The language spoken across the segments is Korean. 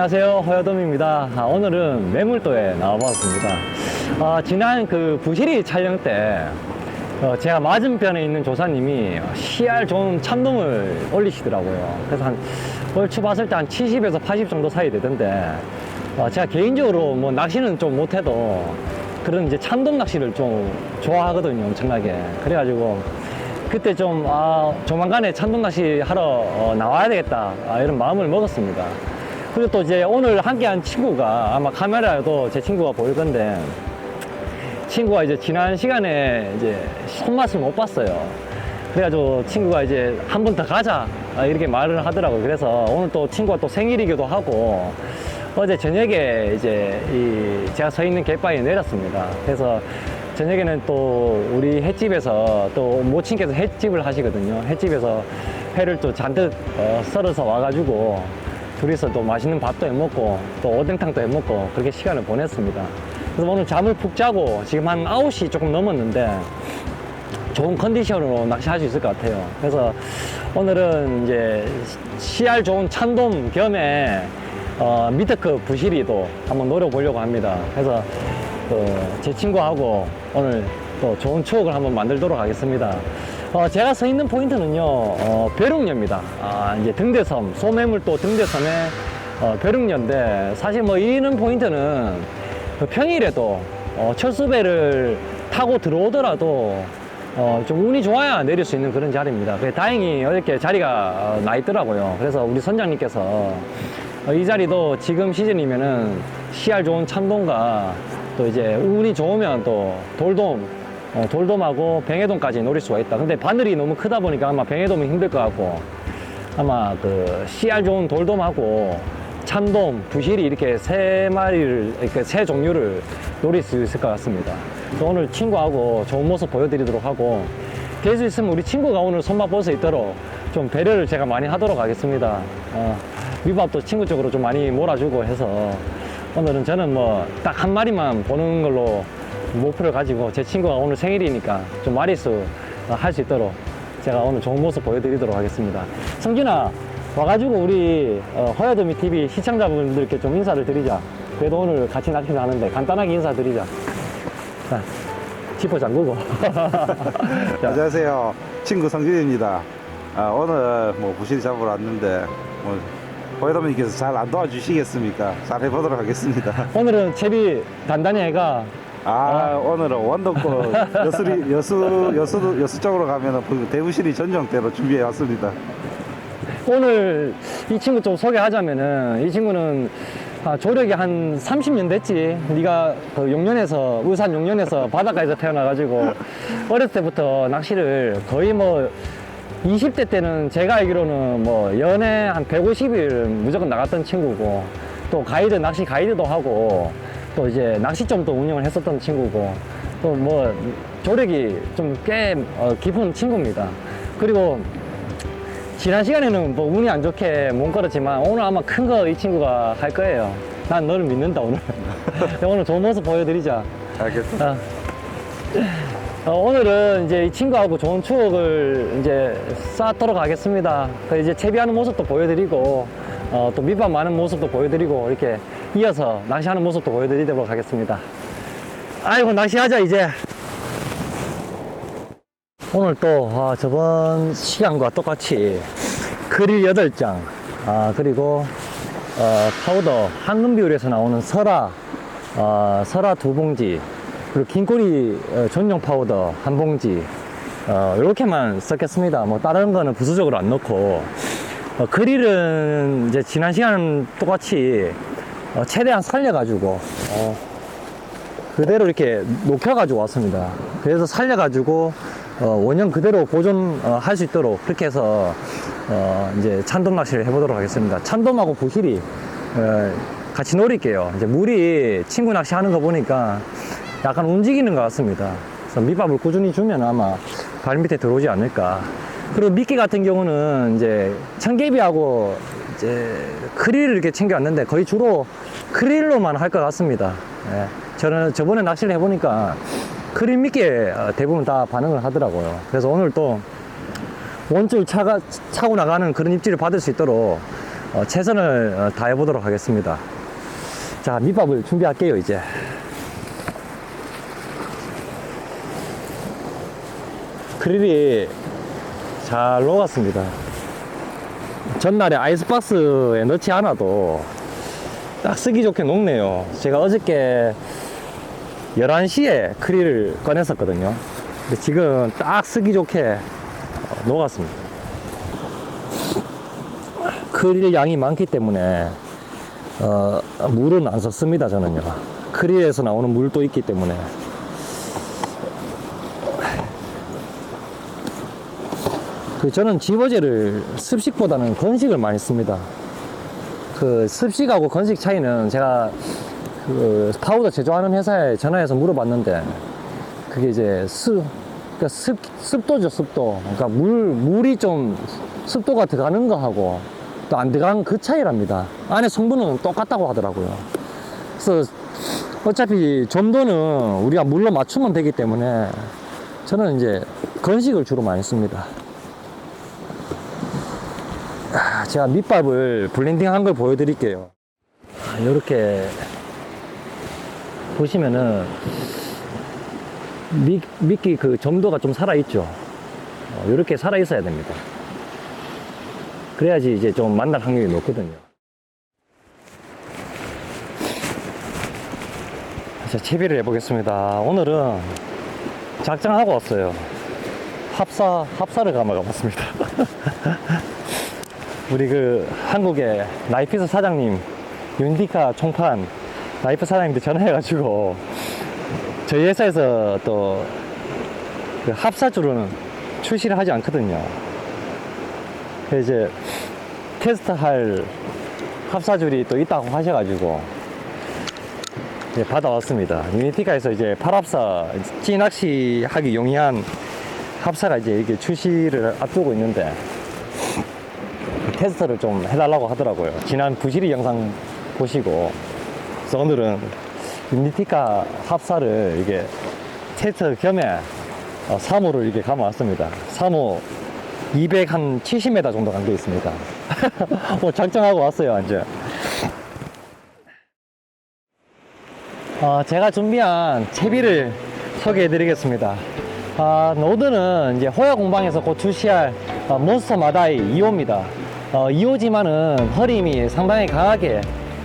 안녕하세요 허여dom입니다 아, 오늘은 매물도에 나와봤습니다 아, 지난 그 부시리 촬영 때 어, 제가 맞은편에 있는 조사님이 CR 좋은 참돔을 올리시더라고요 그래서 한 얼추 봤을 때 한 70에서 80 정도 사이 되던데 어, 제가 개인적으로 뭐 낚시는 좀 못해도 그런 이제 참돔 낚시를 좀 좋아하거든요 엄청나게 그래가지고 그때 좀, 아, 조만간에 참돔 낚시 하러 어, 나와야 되겠다. 아, 이런 마음을 먹었습니다. 그리고 또 이제 오늘 함께 한 친구가 아마 카메라에도 제 친구가 보일 건데, 친구가 이제 지난 시간에 이제 손맛을 못 봤어요. 그래가지고 친구가 이제 한 번 더 가자. 아, 이렇게 말을 하더라고요. 그래서 오늘 또 친구가 또 생일이기도 하고, 어제 저녁에 이제 이 제가 서 있는 갯바위에 내렸습니다. 그래서 저녁에는 또 우리 횟집에서 또 모친께서 횟집을 하시거든요. 횟집에서 회를 또 잔뜩 어, 썰어서 와가지고 둘이서 또 맛있는 밥도 해 먹고 또 오뎅탕도 해 먹고 그렇게 시간을 보냈습니다. 그래서 오늘 잠을 푹 자고 지금 한 9시 조금 넘었는데 좋은 컨디션으로 낚시할 수 있을 것 같아요. 그래서 오늘은 이제 CR 좋은 참돔 겸에 어, 미터급 부시리도 한번 노려보려고 합니다. 그래서 그 제 친구하고 오늘 또 좋은 추억을 한번 만들도록 하겠습니다. 어, 제가 서 있는 포인트는요, 어, 벼룩녀입니다. 아, 이제 등대섬, 소매물도 등대섬의 어, 벼룩녀인데, 사실 뭐 이는 포인트는 그 평일에도 어, 철수배를 타고 들어오더라도 어, 좀 운이 좋아야 내릴 수 있는 그런 자리입니다. 다행히 어저께 자리가 어, 나 있더라고요. 그래서 우리 선장님께서 어, 이 자리도 지금 시즌이면은 CR 좋은 참돔과 또 이제 운이 좋으면 또 돌돔, 어, 돌돔하고 뱅에돔까지 노릴 수가 있다. 근데 바늘이 너무 크다 보니까 아마 뱅에돔이 힘들 것 같고 아마 그 CR 좋은 돌돔하고 참돔, 부실이 이렇게 세 마리를, 이렇게 세 종류를 노릴 수 있을 것 같습니다. 그래서 오늘 친구하고 좋은 모습 보여드리도록 하고, 될 수 있으면 우리 친구가 오늘 손맛 볼 수 있도록 좀 배려를 제가 많이 하도록 하겠습니다. 어, 밑밥도 친구 쪽으로 좀 많이 몰아주고 해서, 오늘은 저는 뭐 딱 한 마리만 보는 걸로 목표를 가지고 제 친구가 오늘 생일이니까 좀 마리수 할 수 있도록 제가 오늘 좋은 모습 보여드리도록 하겠습니다. 성진아, 와가지고 우리 어, 허야도미 TV 시청자분들께 좀 인사를 드리자. 그래도 오늘 같이 낚시를 하는데 간단하게 인사드리자. 자, 지퍼 잠그고. 자, 안녕하세요. 친구 성진입니다. 아, 오늘 뭐 부실 잡으러 왔는데 뭐 호여러분께서 잘 안 도와주시겠습니까? 잘 해보도록 하겠습니다. 오늘은 채비 단단히 해가 아, 오늘은 원동권 여수리 여수 여수 여수 쪽으로 가면은 그 대부실이 전용대로 준비해 왔습니다. 오늘 이 친구 좀 소개하자면은 이 친구는 아, 조력이 한 30년 됐지. 네가 그 용년에서 울산 용년에서 바닷가에서 태어나가지고 어렸을 때부터 낚시를 거의 뭐 20대 때는 제가 알기로는 뭐 연애 한 150일 무조건 나갔던 친구고 또 가이드 낚시 가이드도 하고 또 이제 낚시점도 운영을 했었던 친구고 또 뭐 조력이 좀꽤 깊은 친구입니다. 그리고 지난 시간에는 뭐 운이 안 좋게 못 걸었지만 오늘 아마 큰 거 이 친구가 할 거예요. 난 너를 믿는다 오늘. 오늘 좋은 모습 보여드리자. 알겠습니다. 어. 어, 오늘은 이제 이 친구하고 좋은 추억을 이제 쌓도록 하겠습니다. 그 이제 채비하는 모습도 보여드리고 어, 또 밑밥 많은 모습도 보여드리고 이렇게 이어서 낚시하는 모습도 보여드리도록 하겠습니다. 아이고 낚시하자 이제. 오늘 또 아, 저번 시간과 똑같이 그릴 8장 아, 그리고 어, 파우더 황금 비율에서 나오는 설화 어, 설화 두 봉지 그리고 긴꼬리 어, 전용 파우더 한 봉지 어, 이렇게만 썼겠습니다 뭐 다른 거는 부수적으로 안 넣고 어, 그릴은 이제 지난 시간 똑같이 어, 최대한 살려가지고 어, 그대로 이렇게 녹여가지고 왔습니다. 그래서 살려가지고 어, 원형 그대로 보존할 수 있도록 그렇게 해서 어, 이제 찬돔 낚시를 해보도록 하겠습니다. 찬돔하고 부실이 어, 같이 노릴게요. 이제 물이 친구 낚시 하는 거 보니까 약간 움직이는 것 같습니다. 그래서 밑밥을 꾸준히 주면 아마 발 밑에 들어오지 않을까. 그리고 미끼 같은 경우는 이제 청개비하고 이제 크릴을 이렇게 챙겨왔는데 거의 주로 크릴로만 할 것 같습니다. 예. 저는 저번에 낚시를 해보니까 크릴 미끼에 어, 대부분 다 반응을 하더라고요. 그래서 오늘 또 원줄 차가, 차고 나가는 그런 입질을 받을 수 있도록 어, 최선을 어, 다해 보도록 하겠습니다. 자, 밑밥을 준비할게요, 이제. 크릴이 잘 녹았습니다. 전날에 아이스박스에 넣지 않아도 딱 쓰기 좋게 녹네요. 제가 어저께 11시에 크릴을 꺼냈었거든요. 근데 지금 딱 쓰기 좋게 어, 녹았습니다. 크릴 양이 많기 때문에 어, 물은 안 썼습니다, 저는요. 크릴에서 나오는 물도 있기 때문에. 그 저는 지버제를 습식보다는 건식을 많이 씁니다. 그 습식하고 건식 차이는 제가 그 파우더 제조하는 회사에 전화해서 물어봤는데 그게 이제 습, 그러니까 습, 습도죠, 습도. 그러니까 물, 물이 좀 습도가 들어가는 거하고 또 안 들어간 그 차이랍니다. 안에 성분은 똑같다고 하더라고요. 그래서 어차피 점도는 우리가 물로 맞추면 되기 때문에 저는 이제 건식을 주로 많이 씁니다. 아, 제가 밑밥을 블렌딩 한 걸 보여드릴게요. 이렇게 보시면은 미, 미끼 그 점도가 좀 살아있죠. 이렇게 살아있어야 됩니다. 그래야지 이제 좀 만날 확률이 높거든요. 자, 채비를 해보겠습니다. 오늘은 작정하고 왔어요. 합사, 합사를 감아 가 봤습니다. 우리 그 한국의 나이피스 사장님, 윤디카 총판 나이프 사장님한테 전화해가지고 저희 회사에서 또 그 합사주로는 출시를 하지 않거든요. 이제 테스트할 합사줄이 또 있다고 하셔가지고 이제 받아왔습니다. 유니티카에서 이제 팔합사 찌낚시 하기 용이한 합사가 이제 이게 출시를 앞두고 있는데 테스트를 좀 해달라고 하더라고요. 지난 부시리 영상 보시고 그래서 오늘은 유니티카 합사를 이게 테스트 겸해 어, 3호를 이렇게 감아왔습니다. 3호 270m 정도 간 게 있습니다. 뭐 작정하고 왔어요, 완전. 어, 제가 준비한 채비를 소개해 드리겠습니다. 아, 노드는 이제 호야 공방에서 곧 출시할 어, 몬스터 마다이 2호입니다. 어, 2호지만은 허림이 상당히 강하게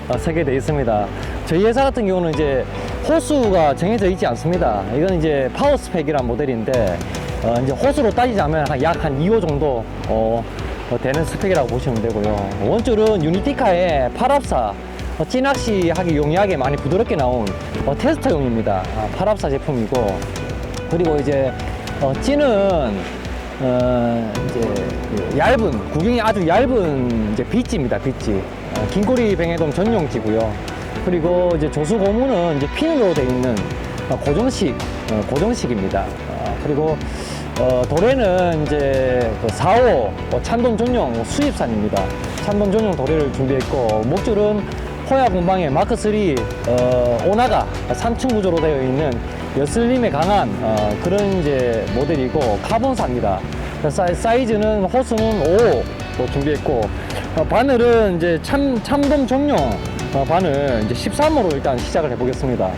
어, 설계되어 있습니다. 저희 회사 같은 경우는 이제 호수가 정해져 있지 않습니다. 이건 이제 파워 스펙이란 모델인데 어, 이제 호수로 따지자면 약 한 2호 정도 어, 어, 되는 스펙이라고 보시면 되고요. 원줄은 유니티카의 8합사 어, 찌낚시 하기 용이하게 많이 부드럽게 나온 어, 테스터용입니다. 아, 8합사 제품이고 그리고 이제 어, 찌는 어, 이제 그 얇은 구경이 아주 얇은 이제 빗지입니다. 빗지 어, 긴꼬리 뱅에돔 전용지고요. 그리고 이제 조수 고무는 이제 핀으로 되어 있는 어, 고정식 어, 고정식입니다. 어, 그리고 어, 도래는 이제 그 4호 어, 찬돈 전용 수입산입니다. 찬돈 전용 도래를 준비했고 목줄은 호야 공방의 마크 3 어, 오나가 3층 구조로 되어 있는 여슬림에 강한 어, 그런 이제 모델이고 카본사입니다. 사이- 사이 즈는 호수는 5로 준비했고 어, 바늘은 이제 참 참돔 전용 어, 바늘 이제 13호로 일단 시작을 해보겠습니다.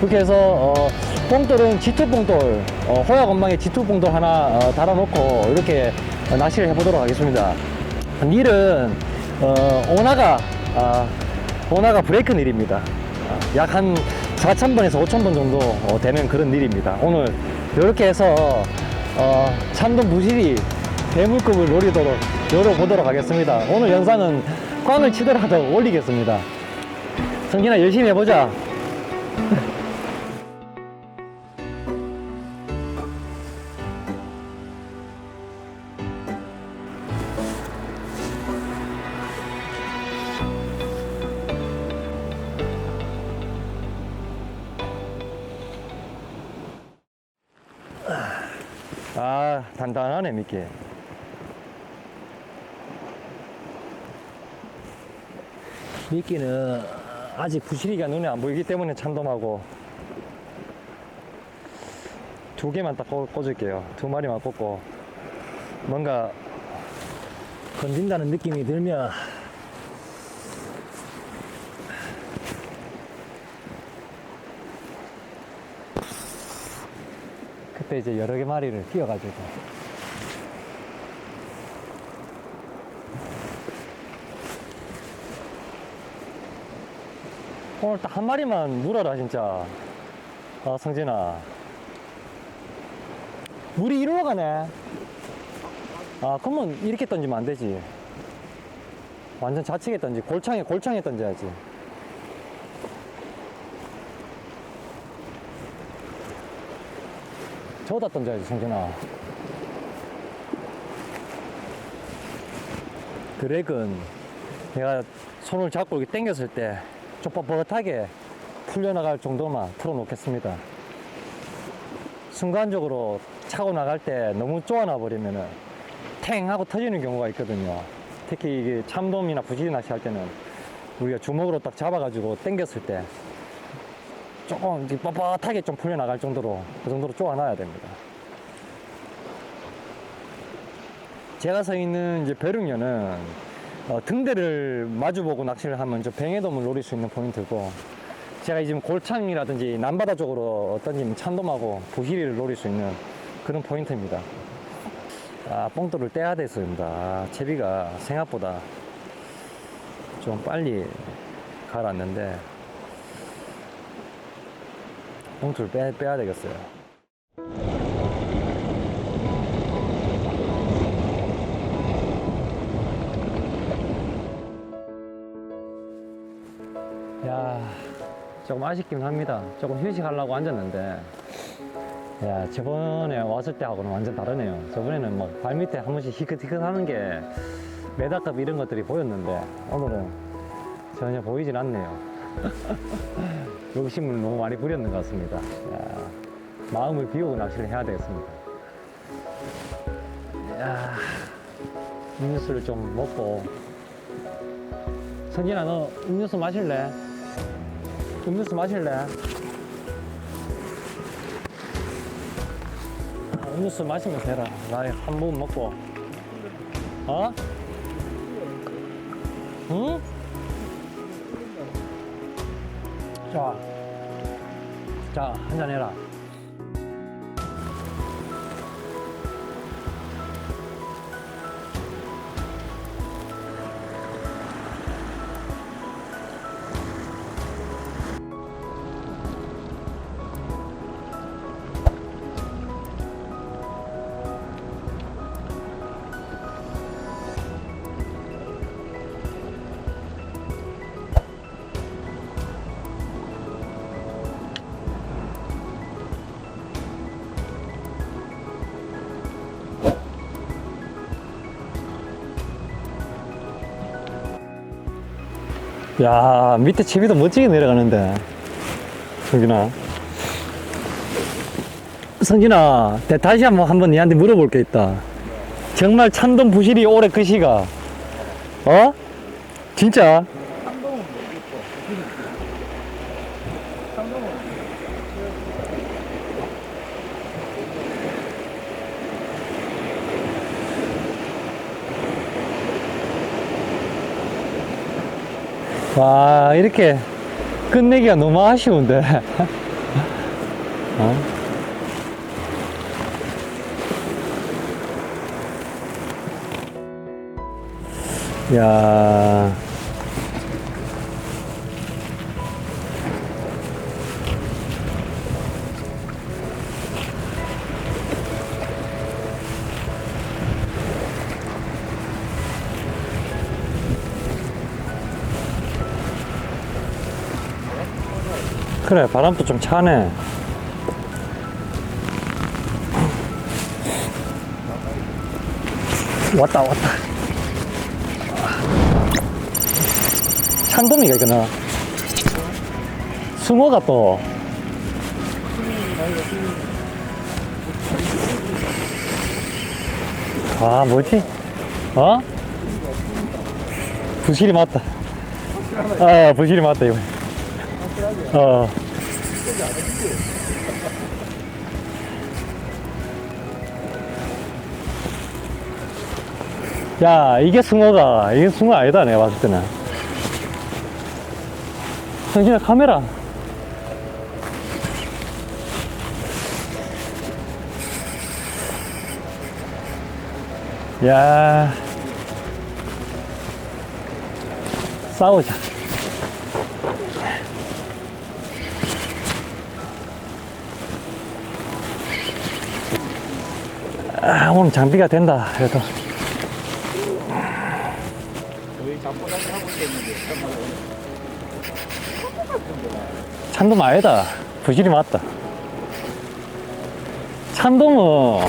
그렇게 해서 어, 뽕돌은 G2 뽕돌 어, 호야 건방에 G2 뽕돌 하나 어, 달아놓고 이렇게 어, 낚시를 해보도록 하겠습니다. 닐은 어, 오나가 아, 오나가 브레이크 닐입니다. 약 한 4,000번에서 5,000번 정도 어, 되는 그런 닐입니다. 오늘 이렇게 해서 어, 참돔 부실이 대물급을 노리도록 노려보도록 하겠습니다. 오늘 영상은 꽝을 치더라도 올리겠습니다. 성진아 열심히 해보자. 아 단단하네 미끼. 미끼는 아직 부실이가 눈에 안 보이기 때문에 참돔하고 두 개만 딱 꽂- 꽂을게요. 두 마리만 꽂고 뭔가 건진다는 느낌이 들면 그때 이제 여러 개 마리를 띄어가지고. 오늘 딱 한 마리만 물어라, 진짜. 아, 성진아. 물이 이리로 가네. 아, 그러면 이렇게 던지면 안 되지. 완전 좌측에 던지, 골창에, 골창에 던져야지. 저기다 던져야지, 성진아. 드랙은 내가 손을 잡고 이렇게 당겼을 때좀 뻣뻣하게 풀려나갈 정도만 풀어놓겠습니다. 순간적으로 차고 나갈 때 너무 쪼아놔 버리면은 탱 하고 터지는 경우가 있거든요. 특히 이게 참돔이나 부지리 낚시 할 때는 우리가 주먹으로 딱 잡아가지고 당겼을 때 조금 뻣뻣하게 좀 풀려나갈 정도로 그 정도로 쪼아놔야 됩니다. 제가 서 있는 이제 벼룩녀는 어, 등대를 마주보고 낚시를 하면 저 뱅에돔을 노릴 수 있는 포인트고 제가 지금 골창이라든지 남바다 쪽으로 던지면 참돔하고 부시리를 노릴 수 있는 그런 포인트입니다. 아, 뽕돌을 떼야 됐습니다. 아, 채비가 생각보다 좀 빨리 가라앉는데 뽕돌 빼, 빼야 되겠어요. 야, 조금 아쉽긴 합니다. 조금 휴식하려고 앉았는데, 야, 저번에 왔을 때하고는 완전 다르네요. 저번에는 막 발밑에 한 번씩 희끗희끗 하는 게 메다급 이런 것들이 보였는데, 오늘은 전혀 보이진 않네요. 욕심을 너무 많이 부렸는 것 같습니다. 야, 마음을 비우고 낚시를 해야 되겠습니다. 야, 음료수를 좀 먹고. 선진아, 너 음료수 마실래? 음료수 마실래? 아, 음료수 마시면서 해라. 나한 모금 먹고. 어? 응? 자. 자, 한 잔 해라. 야, 밑에 채비도 멋지게 내려가는데. 성진아. 성진아, 내 다시 한번 한번 니한테 물어볼 게 있다. 정말 참돔 부실이 올해 그 시가. 어? 진짜? 와, 이렇게 끝내기가 너무 아쉬운데. 어? 야. 그래, 바람도 좀 차네. 왔다, 왔다. 찬돔이가 이거는. 숭어가 또. 아, 뭐지? 어? 부실이 맞다. 아, 부실이 맞다, 이거. 어. 게 아닌데. 야, 이게 승어가, 이게 승어 아니다, 내가 봤을 때는. 형진아, 카메라. 야 싸우자 아, 오늘 장비가 된다. 그래도. 참돔 아니다. 부실이 맞다. 참돔은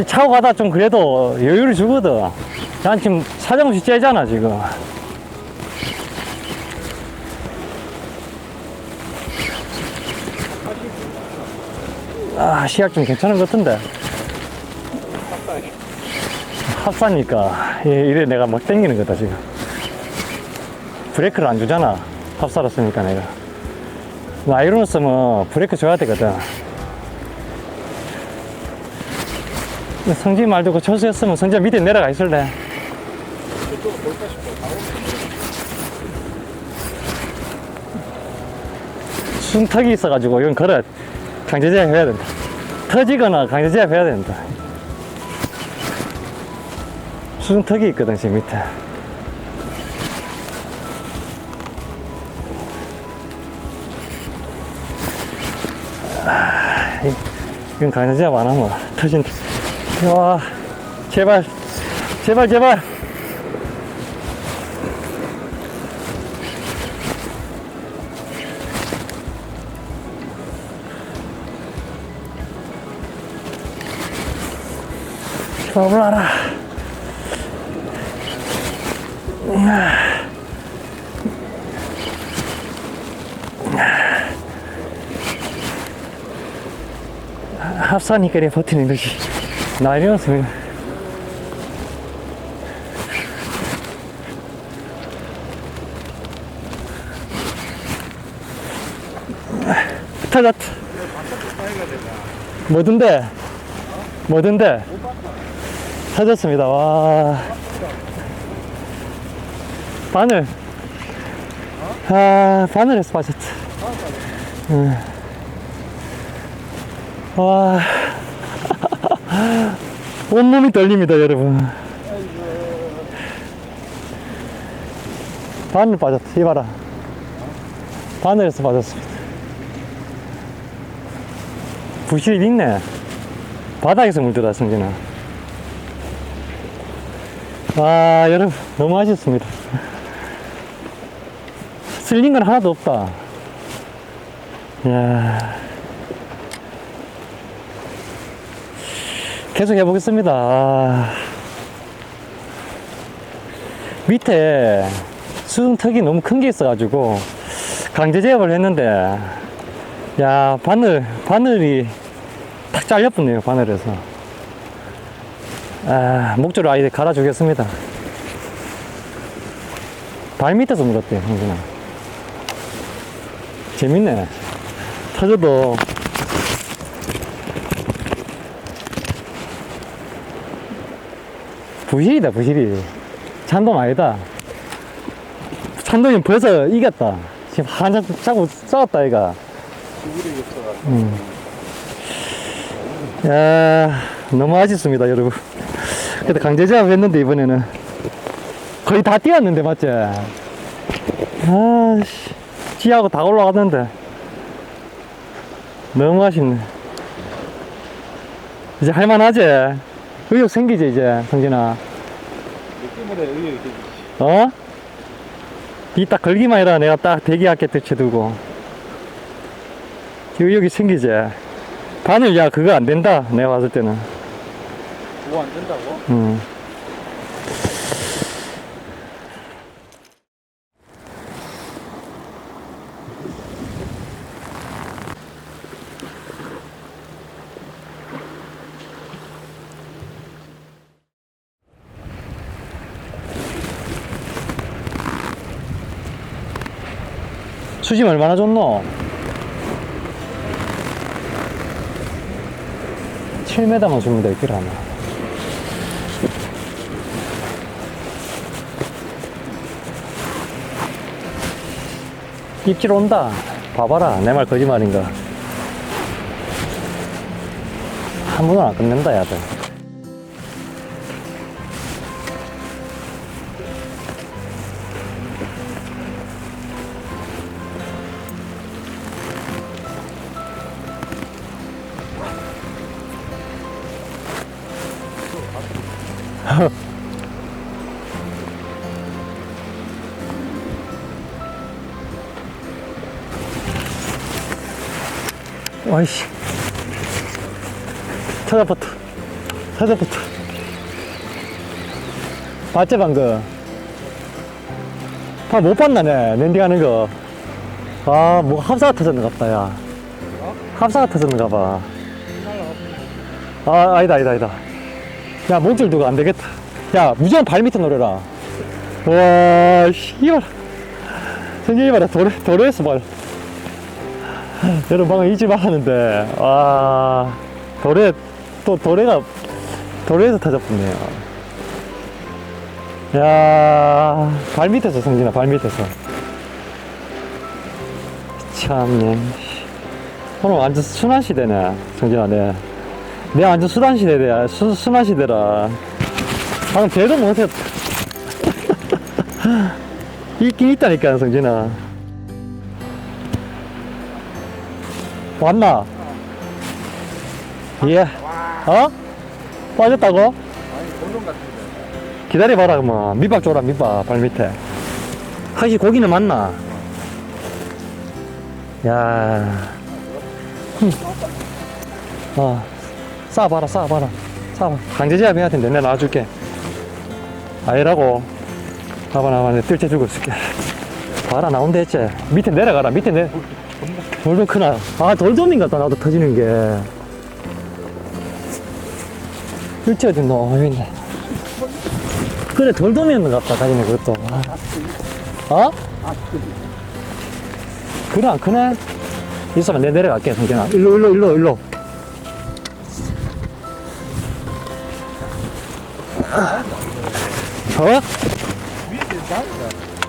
이 차고 가다 좀 그래도 여유를 주거든. 난 지금 사정없이 째잖아, 지금. 아, 시약 좀 괜찮은 것 같은데. 합사니까. 예, 이래 내가 막 땡기는 거다, 지금. 브레이크를 안 주잖아. 합사로 쓰니까 내가. 나이로는 쓰면 브레이크 줘야 되거든. 성지 말도 그 초수였으면 성지가 밑에 내려가 있을래. 순턱이 있어가지고 이건 걸어 강제제압 해야 된다. 터지거나 강제제압 해야 된다. 순턱이 있거든 지금 밑에. 아, 이- 이건 강제제압 안 터진다. 와, 제발, 제발, 제발. 이래 버티는 것이 나이로는 터졌다. 뭐든데? 뭐든데? 터졌습니다. 와. 바늘. 아, 바늘에서 빠졌다. 응. 와. 온몸이 떨립니다, 여러분. 바늘 빠졌다. 이봐라. 바늘에서 빠졌습니다. 부실이 있네. 바닥에서 성진아. 와, 여러분, 너무 아쉽습니다. 쓸린 건 하나도 없다. 이야. 계속 해보겠습니다. 아. 밑에 수중턱이 너무 큰 게 있어가지고 강제 제압을 했는데 야 바늘 바늘이 탁 잘려붙네요 바늘에서 아 목줄을 아예 갈아주겠습니다 발 밑에서 물었대 형준아 재밌네 터져도 부실이다 부실이. 찬돔 아니다. 찬돔이 벌써 이겼다. 지금 한잔 자고 싸웠다 얘가. 음. 야 너무 아쉽습니다 여러분. 그때 강제제압 했는데 이번에는. 거의 다 뛰었는데 맞지? 아씨. 지하고 다 올라갔는데. 너무 아쉽네. 이제 할만하지 의욕 생기지 이제 성진아 느낌으로 의욕이 되지. 어? 이 딱 걸기만 해라 내가 딱 대기할게 대체두고 의욕이 생기지 바늘 야 그거 안 된다 내가 봤을 때는 그거 안 된다고? 음. 수심 얼마나 줬노? 7m만 주면 되겠라 아마. 입질 온다. 봐봐라. 내 말 거짓말인가. 한 번은 안 끝낸다, 야들. 와이씨. 찾아봤다 찾아봤다 봤지 방금? 다못 봤나네 랜딩하는 거아뭐 합사가 터졌는가 보다 야. 합사가 터졌는가 봐아 어? 아니다 아니다 아니다. 야, 목줄 두고 안 되겠다. 야, 무조건 발 밑에 노려라. 와, 씨발. 생각이 봐라, 도래, 도래했어, 말. 여러분, 방금 잊지 말았는데, 와, 도래, 또 도래가, 도래에서 터졌군요. 야, 발 밑에서, 성진아, 발 밑에서. 참네. 오늘 완전 순환 시대네, 성진아, 네. 내 완전 순환 시대야, 수, 순환 시대라. 방금 배도 못했다. 있긴 있다니까, 성진아. 왔나? 예. 어? 빠졌다고? 기다려봐라, 그러면. 밑밥 줘라, 밑밥, 발 밑에. 확실히 고기는 맞나? 야. 흠. 어. 싸봐라, 싸봐라. 싸봐. 강제제압 해야 된대. 내가 놔줄게. 아니라고. 봐봐, 나봐. 내가 뜰채 주고 있을게. 봐라, 나온다 했지. 밑에 내려가라, 밑에 내. 돌돔 크나? 아, 돌돔인 같다, 나도 터지는 게. 뜰채 어디 너, 여기 있네. 그래, 돌돔이었는 것 같다, 다니는 그것도. 아. 어? 그래, 안 크네? 있어봐, 내 내려갈게, 성경아. 일로, 일로, 일로, 일로. 어?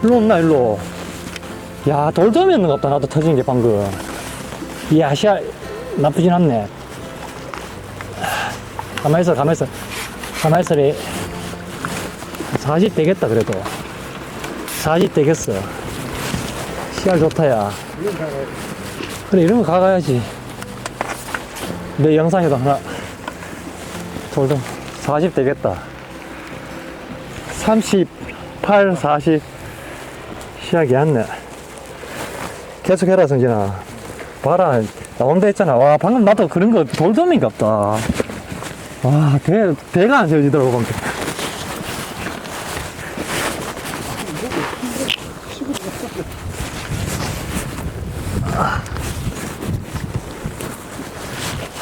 일로 온나 일로? 야 돌돔이었는 것 같다. 나도 터진 게 방금. 이 아시아 나쁘진 않네 가만히 있어 가만히 있어. 가만히 있어리 40 되겠다 그래도. 40 되겠어. 씨알 좋다 야. 그래 이런 거 가가야지. 내 영상에도 하나. 돌돔 40 되겠다 38, 40 시작이 안네 계속 해라 성진아. 봐라. 나온다 했잖아. 와 방금 나도 그런 거 돌돔인 같다. 와 대, 대가 안 세워지더라고 방금.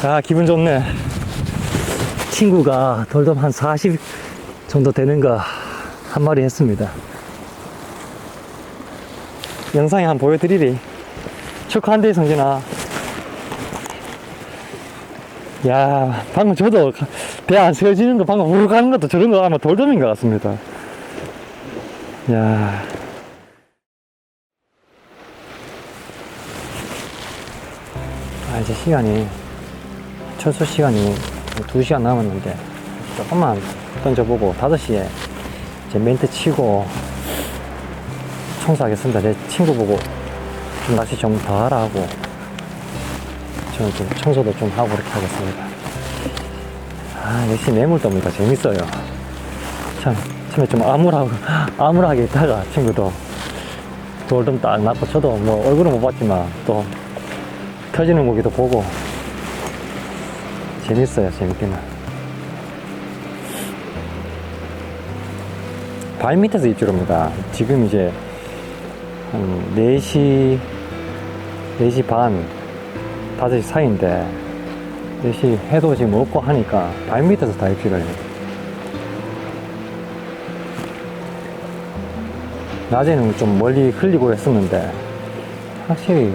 아 기분 좋네. 친구가 돌돔 한 40 정도 되는 거 한 마리 했습니다. 영상에 한번 보여드리리. 축하한데, 성진아. 야, 방금 저도 배 안 세워지는 거, 방금 우르르 가는 것도 저런 거 아마 돌돔인 것 같습니다. 야. 아, 이제 시간이, 철수 시간이 2시간 남았는데, 조금만 던져보고 5시에 이 제 멘트 치고 청소하겠습니다. 내 친구 보고 좀 낚시 좀 더 하라 하고 저는 좀 청소도 좀 하고 그렇게 하겠습니다. 아, 역시 매물도입니다. 재밌어요. 참, 처음에 좀 암울하고, 암울하게 있다가 친구도 돌좀 딱 낳고 저도 뭐 얼굴은 못 봤지만 또 터지는 고기도 보고 재밌어요. 재밌기는. 발 밑에서 입질합니다. 지금 이제 한 4시, 4시 반, 5시 사이인데 4시 해도 지금 없고 하니까 발 밑에서 다 입질을 해요. 낮에는 좀 멀리 흘리고 했었는데 확실히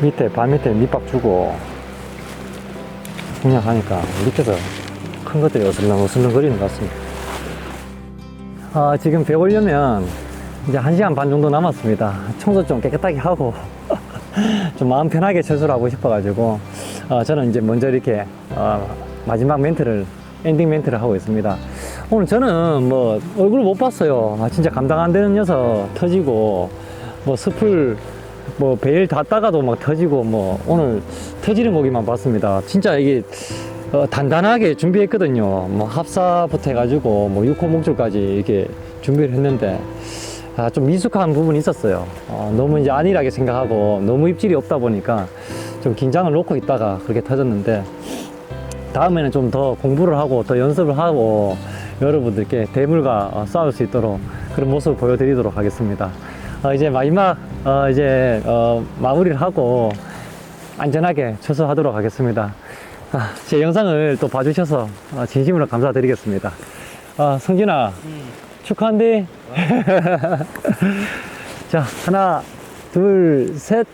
밑에 발 밑에 밑밥 주고 그냥 하니까 밑에서 큰 것들이 어슬렁 어슬렁 거리는 것 같습니다. 아, 지금 배 오려면 이제 1시간 반 정도 남았습니다. 청소 좀 깨끗하게 하고 좀 마음 편하게 철수를 하고 싶어가지고 어, 저는 이제 먼저 이렇게 어, 마지막 멘트를 엔딩 멘트를 하고 있습니다. 오늘 저는 뭐 얼굴을 못 봤어요. 아, 진짜 감당 안 되는 녀석 터지고 뭐 스풀 뭐 베일 닫다가도 막 터지고 뭐 오늘 터지는 고기만 봤습니다. 진짜 이게 어, 단단하게 준비했거든요. 뭐 합사부터 해가지고 뭐 6호 목줄까지 이렇게 준비를 했는데 아, 좀 미숙한 부분이 있었어요. 어, 너무 이제 안일하게 생각하고 너무 입질이 없다 보니까 좀좀 긴장을 놓고 있다가 그렇게 터졌는데 다음에는 좀 더 공부를 하고 더 연습을 하고 여러분들께 대물과 어, 싸울 수 있도록 그런 모습을 보여드리도록 하겠습니다. 어, 이제 마지막 어, 이제 어, 마무리를 하고 안전하게 추수하도록 하겠습니다. 아, 제 영상을 또 봐주셔서 어, 진심으로 감사드리겠습니다. 아, 성진아 축하한데. 자 하나 둘 셋.